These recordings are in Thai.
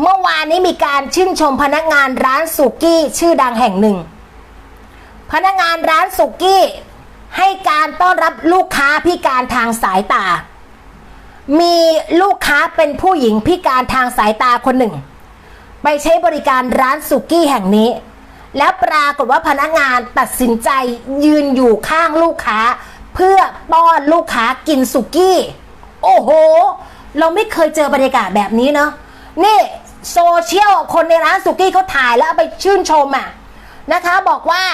เมื่อวานนี้มีการชื่นชมพนักงานร้านสุกี้ชื่อดังแห่งหนึ่ง พนักงานร้านสุกี้ ให้การต้อนรับลูกค้าพิการทางสายตา มีลูกค้าเป็นผู้หญิงพิการทางสายตาคนหนึ่ง ไปใช้บริการร้านสุกี้แห่งนี้ แล้วปรากฏว่าพนักงานตัดสินใจยืนอยู่ข้างลูกค้า เพื่อป้อนลูกค้ากินสุกี้ โอ้โห เราไม่เคยเจอบรรยากาศแบบนี้เนาะนี่ โซเชียลคนในร้านสุกี้เขาถ่ายแล้วเอาไปชื่นชมอะนะคะบอกว่า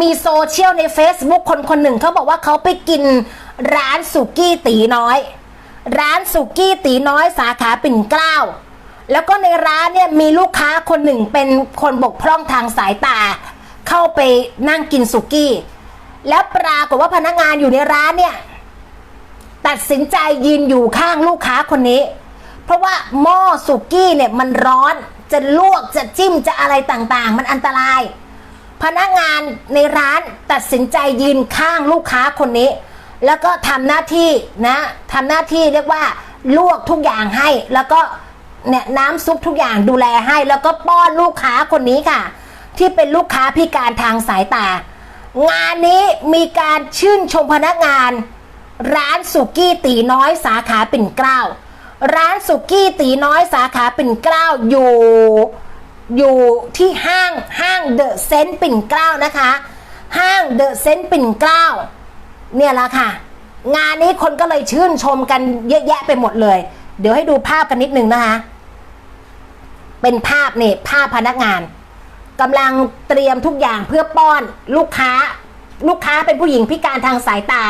มีโซเชียลใน Facebook คนคนหนึ่งเขาบอกว่าเขาไปกินร้านสุกี้ตีน้อย ร้านสุกี้ตีน้อยสาขาปิ่นเกล้าแล้วก็ในร้านเนี่ยมีลูกค้าคนหนึ่งเป็นคนบกพร่องทางสายตา เข้าไปนั่งกินสุกี้ แล้วปรากฏว่าพนักงานอยู่ในร้านเนี่ย ตัดสินใจยืนอยู่ข้างลูกค้าคนนี้ เพราะว่าหม้อสุกี้เนี่ยมันร้อนจะลวกจะจิ้มจะอะไรต่างๆ มันอันตราย พนักงานในร้านตัดสินใจยืนข้างลูกค้าคนนี้ แล้วก็ทำหน้าที่นะทำหน้าที่เรียกว่าลวกทุกอย่างให้ แล้วก็เนี่ยน้ำซุปทุกอย่างดูแลให้ แล้วก็ป้อนลูกค้าคนนี้ค่ะ ที่เป็นลูกค้าพิการทางสายตา งานนี้มีการชื่นชมพนักงาน ร้านสุกี้ตีน้อยสาขาปิ่นเกล้า ร้านสุกี้ตีน้อยสาขาปิ่นเกล้าอยู่อยู่ที่ห้างห้างเดอะเซนต์ปิ่นเกล้านะคะ ห้างเดอะเซนต์ปิ่นเกล้าเนี่ยละค่ะ งานนี้คนก็เลยชื่นชมกันเยอะแยะไปหมดเลย เดี๋ยวให้ดูภาพกันนิดนึงนะคะ เป็นภาพนี่ภาพพนักงานกำลังเตรียมทุกอย่างเพื่อป้อนลูกค้า ลูกค้าเป็นผู้หญิงพิการทางสายตา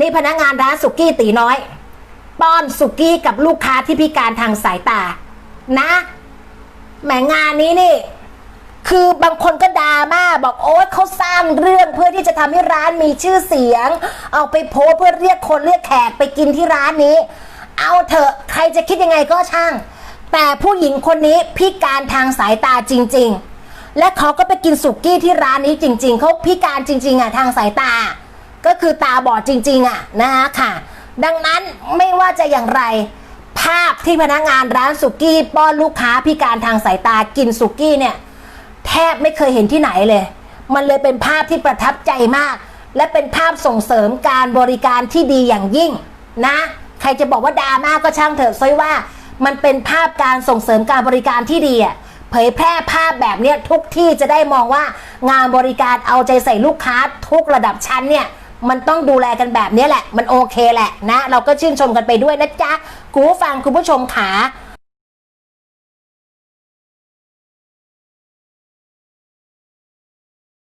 นี่พนักงานร้านสุกี้ตีน้อย ป้อนสุกี้กับลูกค้าที่พิการทางสายตา นะแหมงานนี้นี่ คือบางคนก็ดราม่าบอกโอ๊ยเขาสร้างเรื่องเพื่อที่จะทำให้ร้านมีชื่อเสียง เอาไปโพสเพื่อเรียกคนเรียกแขกไปกินที่ร้านนี้ เอาเถอะใครจะคิดยังไงก็ช่าง แต่ผู้หญิงคนนี้พิการทางสายตาจริง ๆ และเขาก็ไปกินสุกี้ที่ร้านนี้จริง ๆเขาพิการจริง ๆอะทางสายตา ก็คือตาบอดจริง ๆอะนะคะค่ะ ดังนั้นไม่ว่าจะอย่างไร ภาพที่พนักงานร้านสุกี้ป้อนลูกค้าพิการทางสายตากินสุกี้เนี่ย แทบไม่เคยเห็นที่ไหนเลย มันเลยเป็นภาพที่ประทับใจมาก และเป็นภาพส่งเสริมการบริการที่ดีอย่างยิ่งนะ ใครจะบอกว่าดราม่าก็ช่างเถอะซอยว่า มันเป็นภาพการส่งเสริมการบริการที่ดีอะเผยแพร่ภาพแบบเนี้ยทุกที่จะได้มองว่างานบริการเอาใจใส่ลูกค้าทุกระดับชั้นเนี่ย มันต้องดูแลกันแบบนี้แหละ มันโอเคแหละนะ เราก็ชื่นชมกันไปด้วยนะจ๊ะคุณผู้ฟังคุณผู้ชมขา